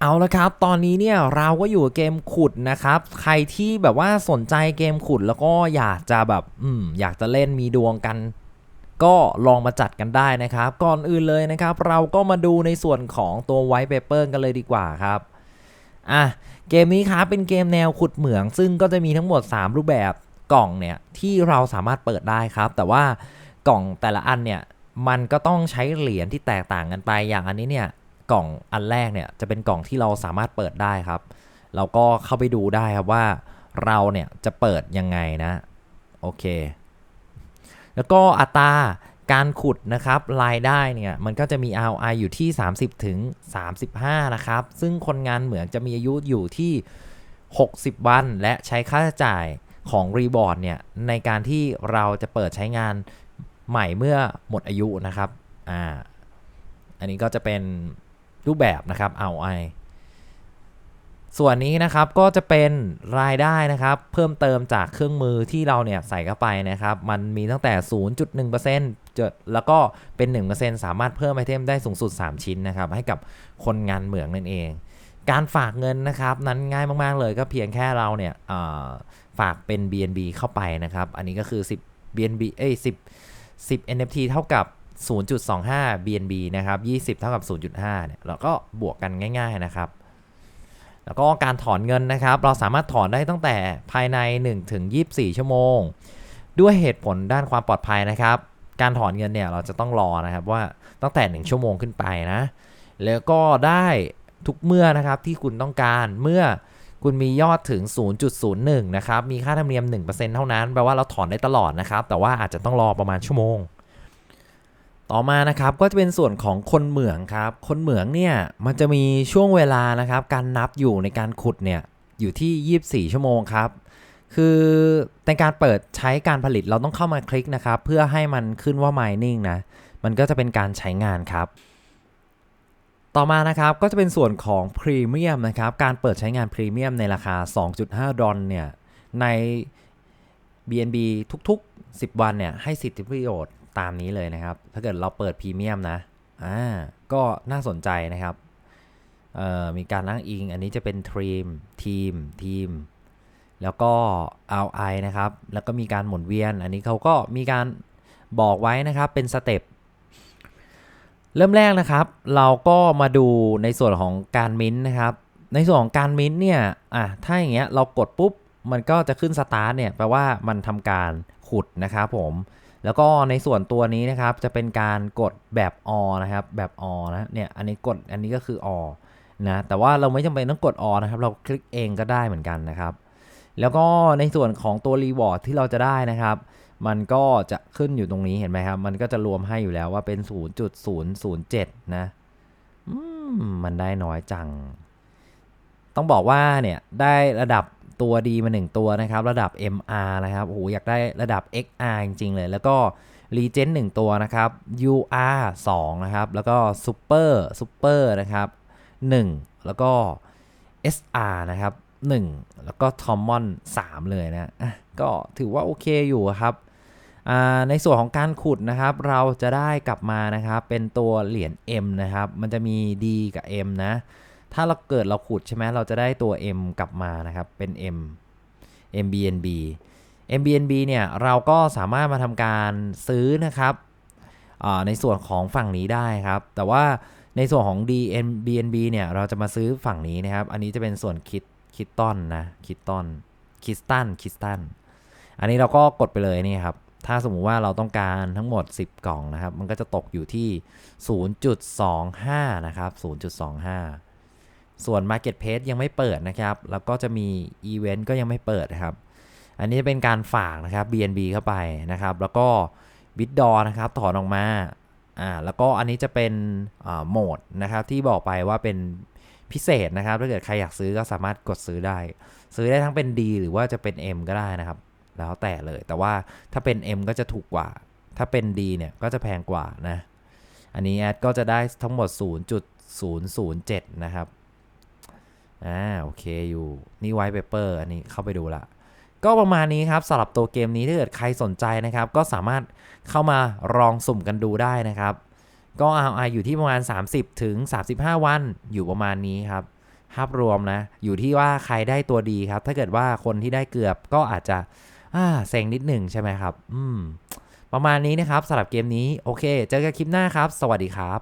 เอาละครับ ตอนนี้เนี่ยเราก็อยู่กับเกมขุดนะครับ ใครที่แบบว่าสนใจเกมขุดแล้วก็อยากจะแบบอืมอยากจะเล่นมีดวงกัน ก็ลองมาจัดกันได้นะครับ ก่อนอื่นเลยนะครับ เราก็มาดูในส่วนของตัวไวท์เปเปอร์กันเลยดีกว่าครับอะเกมนี้ครับเป็นเกมแนวขุดเหมือง ซึ่งก็จะมีทั้งหมด 3 รูปแบบกล่องเนี่ยที่เราสามารถเปิดได้ครับ แต่ว่ากล่องแต่ละอันเนี่ยมันก็ต้องใช้เหรียญที่แตกต่างกันไปอย่างอันนี้เนี่ย กล่องอันแรกเนี่ยจะเป็นกล่องที่เราสามารถเปิดได้ครับ เราก็เข้าไปดูได้ครับว่าเราเนี่ยจะเปิดยังไงนะ โอเค แล้วก็อัตราการขุดนะครับรายได้เนี่ยมันก็จะมี ROI อยู่ที่ 30ถึง35 นะครับ ซึ่งคนงานเหมืองจะมีอายุอยู่ที่ 60 วัน และใช้ค่าใช้จ่ายของรีบอร์ดเนี่ยในการที่เราจะเปิดใช้งานใหม่เมื่อหมดอายุนะครับ อ่า อันนี้ก็จะเป็น รูปแบบนะครับ ROI ส่วนนี้นะครับก็จะเป็นรายได้นะครับ เพิ่มเติมจากเครื่องมือที่เราเนี่ยใส่เข้าไปนะครับ มันมีตั้งแต่ 0.1%จดแล้วก็เป็น 1%สามารถเพิ่มไอเทมได้สูงสุด 3 ชิ้นนะครับ ให้กับคนงานเหมืองนั่นเอง การฝากเงินนะครับ นั้นง่ายมาก ๆ เลยก็เพียงแค่เราเนี่ยฝากเป็น BNB เข้าไปนะครับ อันนี้ก็คือ 10 BNB เอ้ย10 10 NFT เท่ากับ 0.25 BNB นะครับ 20 เท่ากับ 0.5 เนี่ยเราก็บวกกันง่าย ๆนะครับ แล้วก็การถอนเงินนะครับ เราสามารถถอนได้ตั้งแต่ภายใน 1-24 ชั่วโมง ด้วยเหตุผลด้านความปลอดภัยนะครับ การถอนเงินเนี่ยเราจะต้องรอนะครับว่าตั้งแต่ 1 ชั่วโมงขึ้นไปนะ แล้วก็ได้ทุกเมื่อนะครับที่คุณต้องการเมื่อคุณมียอดถึง 0.01 นะครับ มีค่าธรรมเนียม 1%เท่านั้น แปลว่าเราถอนได้ตลอดนะครับ แต่ว่าอาจจะต้องรอประมาณชั่วโมง ต่อมานะครับก็จะเป็นส่วนของคนเหมืองครับ คนเหมืองเนี่ยมันจะมีช่วงเวลานะครับ การนับอยู่ในการขุดเนี่ยอยู่ที่ 24 ชั่วโมงครับ คือในการเปิดใช้การผลิตเราต้องเข้ามาคลิกนะครับ เพื่อให้มันขึ้นว่า mining นะ มันก็จะเป็นการใช้งานครับ ต่อมานะครับก็จะเป็นส่วนของพรีเมียมนะครับ การเปิดใช้งานพรีเมียมในราคา 2.5 ดอลเนี่ยใน BNB ทุกๆ 10 วันเนี่ยให้สิทธิประโยชน์ ตามนี้เลยนะครับ ถ้าเกิดเราเปิดพรีเมียมนะ อ่า ก็น่าสนใจนะครับ เอ่อ มีการนั่งอิง อันนี้จะเป็นทีม ทีม ทีม แล้วก็ RI นะครับ แล้วก็มีการหมุนเวียน อันนี้เขาก็มีการบอกไว้นะครับ เป็นสเต็ป เริ่มแรกนะครับ เราก็มาดูในส่วนของการมิ้นท์นะครับ ในส่วนของการมิ้นท์เนี่ย อะ ถ้าอย่างเงี้ย เรากดปุ๊บ มันก็จะขึ้นสตาร์ทเนี่ย แปลว่ามันทำการขุดนะครับผม แล้วก็ในส่วนตัวนี้นะครับจะเป็นการกดแบบอนะครับแบบอนะเนี่ยอันนี้กดอันนี้ก็คืออนะแต่ว่าเราไม่จำเป็นต้องกดอนะครับเราคลิกเองก็ได้เหมือนกันนะครับ แล้วก็ในส่วนของตัวรีวอร์ดที่เราจะได้นะครับ มันก็จะขึ้นอยู่ตรงนี้เห็นไหมครับ มันก็จะรวมให้อยู่แล้วว่าเป็น 0.007 นะมมันได้น้อยจัง ต้องบอกว่าเนี่ยได้ระดับ ตัวดีมา 1 ตัวนะครับ ระดับ MR นะครับโอ้โหอยากได้ระดับ XR จริง ๆ เลย แล้วก็ Legend 1ตัวนะครับ UR 2นะครับ แล้วก็ Super Super นะครับ 1 แล้วก็ SR นะครับ 1 แล้วก็ Common 3 เลยนะะก็ถือว่าโอเคอยู่ครับในส่วนของการขุดนะครับ เราจะได้กลับมานะครับ เป็นตัวเหรียญ M นะครับ มันจะมี D กับ M นะ ถ้าเราเกิดเราขุดใช่ไหมเราจะได้ตัว M กลับมานะครับ เป็น M MBNB MBNB เนี่ยเราก็สามารถมาทำการซื้อนะครับในส่วนของฝั่งนี้ได้ครับ แต่ว่าในส่วนของ DNBNB เนี่ยเราจะมาซื้อฝั่งนี้นะครับ อันนี้จะเป็นส่วนคิดคิดต้นนะคิดต้นคิสตันคิสตันอันนี้เราก็กดไปเลยนี่ครับ ถ้าสมมุติว่าเราต้องการทั้งหมด 10 กล่องนะครับ มันก็จะตกอยู่ที่ 0.25 นะครับ 0.25 ส่วน Marketplace ยังไม่เปิดนะครับ แล้วก็จะมี Event ก็ยังไม่เปิดนะครับ อันนี้จะเป็นการฝากนะครับ BNB เข้าไปนะครับ แล้วก็ b i t d o นะครับถอนออกมาอ่าแล้วก็อันนี้จะเป็นโหมดนะครับที่บอกไปว่าเป็นพิเศษนะครับ ถ้าเกิดใครอยากซื้อก็สามารถกดซื้อได้ ซื้อได้ทั้งเป็น D หรือว่าจะเป็น M ก็ได้นะครับ แล้วแต่เลย แต่ว่าถ้าเป็น M ก็จะถูกกว่า ถ้าเป็น D เนี่ยก็จะแพงกว่านะ อันนี้แอดก็จะได้ทั้งหมด 0.007 นะครับ อ่าโอเคอยู่นี่ไวท์เปเปอร์อันนี้เข้าไปดูละก็ประมาณนี้ครับสำหรับตัวเกมนี้ถ้าเกิดใครสนใจนะครับ ก็สามารถเข้ามาลองสุ่มกันดูได้นะครับ ก็ ROI อยู่ที่ประมาณ 30 ถึง 35 วันอยู่ประมาณนี้ครับภาพรวมนะ อยู่ที่ว่าใครได้ตัวดีครับ ถ้าเกิดว่าคนที่ได้เกือบก็อาจจะอ่าเซ็งนิดหนึ่งใช่ไหมครับ อืม ประมาณนี้นะครับสำหรับเกมนี้ โอเค เจอกันคลิปหน้าครับ สวัสดีครับ